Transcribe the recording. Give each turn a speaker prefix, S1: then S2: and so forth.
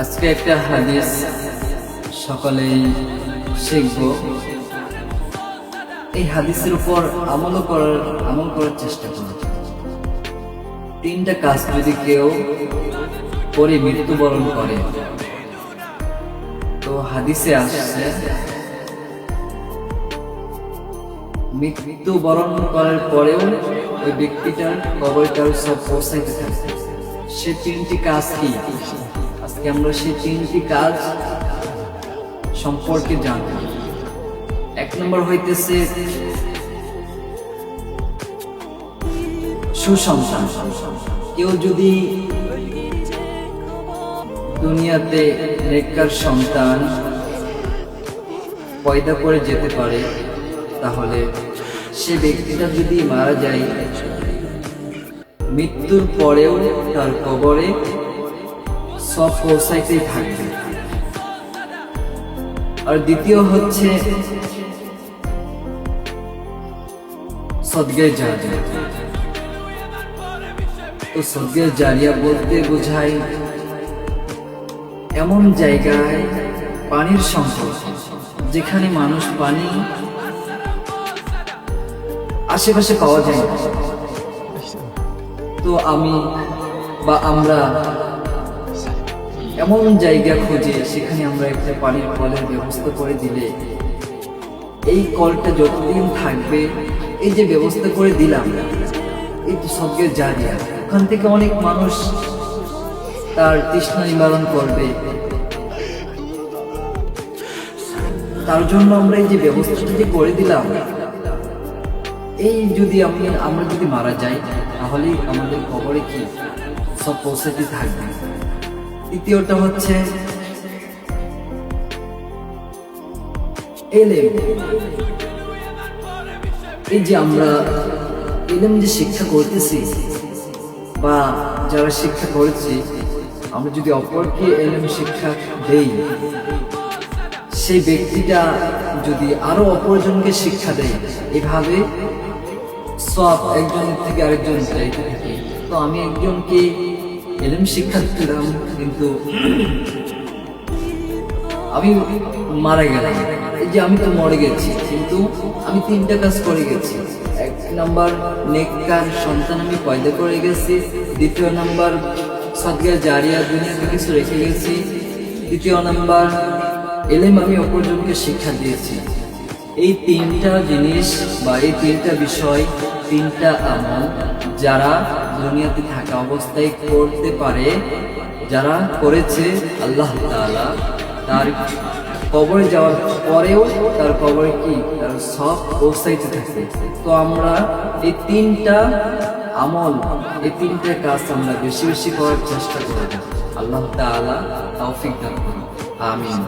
S1: আজকে একটা হাদিস সকলেই শিখব। এই হাদিসের উপর আমল করার আমল করার চেষ্টা করব। তিনটা কাজ যদি কেউ করে মৃত্যুবরণ করে, তো হাদিসে আসছে, মৃত্যুবরণ করার পরেও ওই ব্যক্তিটার কবরটার সব পৌঁছাইতে থাকে। সে তিনটি কাজ কি? আজকে আমরা সেই তিনটি কাজ সম্পর্কে জানব। এক নম্বর হইতেছে সুসন্তান। কেউ যদি দুনিয়াতে নেককার সন্তান পয়দা করে যেতে পারে, তাহলে সে ব্যক্তিটা যদি মারা যায়, মৃত্যুর পরেও তার কবরে সব পৌঁছাইতেই থাকবে। আর দ্বিতীয় হচ্ছে সদগে জারিয়া। তো সদগে জারিয়া বলতে বোঝায় এমন জায়গায় পানির সংকট যেখানে মানুষ পানি আশেপাশে পাওয়া যায় তো আমি বা আমরা এমন জায়গা খুঁজে সেখানে আমরা একটা পানির কলের ব্যবস্থা করে দিলে। এই কলটা যতদিন থাকবে, এই যে ব্যবস্থা করে দিলাম, এই তো সবকে জানিয়া ওখান থেকে অনেক মানুষ তার তৃষ্ণা নিবারণ করবে। তার জন্য আমরা এই যে ব্যবস্থাটা যে করে দিলাম, এই যদি আমি আমরা যদি মারা যাই তাহলে আমাদের খবরে কি সব পৌঁছাতে থাকবে। দ্বিতীয়টা হচ্ছে এই যে আমরা এলেম যে শিক্ষা করতেছি, বা যারা শিক্ষা করেছি, আমরা যদি অপরকে এলেম শিক্ষা দেই, সেই ব্যক্তিটা যদি আরও অপরজনকে শিক্ষা দেয়, এভাবে সব একজন থেকে আরেকজন যাইতে থাকে। তো আমি একজনকে এলেম শিক্ষা দিলাম কিন্তু আমি মারা গেলাম। এই যে আমি তো মরে গেছি, কিন্তু আমি তিনটা কাজ করে গেছি। এক নাম্বার নেককার সন্তান আমি পয়দা করে গেছি। দ্বিতীয় নাম্বার সদগা জারিয়া দুনিয়াতে কিছু রেখে গেছি। তৃতীয় নাম্বার, এলেম আমি অপরজনকে শিক্ষা দিয়েছি। এই তিনটা জিনিস বা এই তিনটা বিষয়, তিনটা আমল, যারা দুনিয়াতে থাকা অবস্থায় করতে পারে, যারা করেছে আল্লাহ তার কবরে যাওয়ার পরেও তার কবরে কি? তার সব পৌঁছাইতে থাকে। তো আমরা এই তিনটা আমল, এই তিনটা কাজ আমরা বেশি বেশি করার চেষ্টা করব। আল্লাহ তাআলা তৌফিক দান করুন। আমিন।